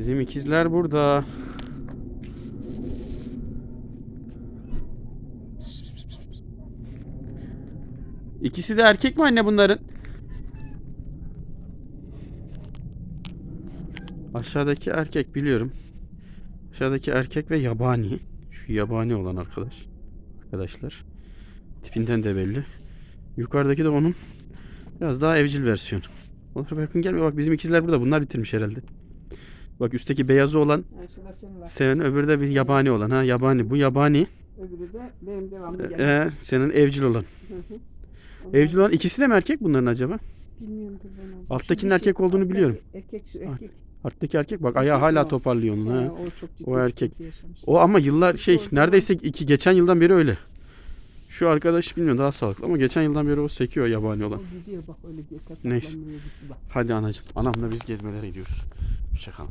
Bizim ikizler burada. İkisi de erkek mi anne bunların? Aşağıdaki erkek biliyorum. Aşağıdaki erkek ve yabani. Şu yabani olan arkadaş. Arkadaşlar. Tipinden de belli. Yukarıdaki de onun biraz daha evcil versiyonu. O tarafa yakın gelme. Bak bizim ikizler burada. Bunlar bitirmiş herhalde. Bak üstteki beyazı olan senin öbürü de bir yabani olan. Ha yabani. Bu yabani. Öbürü de benim devamlı Ee, gelen. senin evcil olan. Evcil olan ikisi de mi erkek bunların acaba? Bilmiyorum ben onu. Alttakinin erkek dişi, olduğunu biliyorum. Erkek şu erkek. Alttaki erkek bak ayağı hala o? toparlıyor onu. Ha, o çok ciddi O erkek. O ama yıllar şey neredeyse iki geçen yıldan beri öyle. Şu arkadaş bilmiyorum daha sağlıklı ama geçen yıldan beri o sekiyor yabani olan. O gidiyor bak öyle bir Neyse. Hadi anacığım. Anamla biz gezmelere gidiyoruz. Hoşçakalın.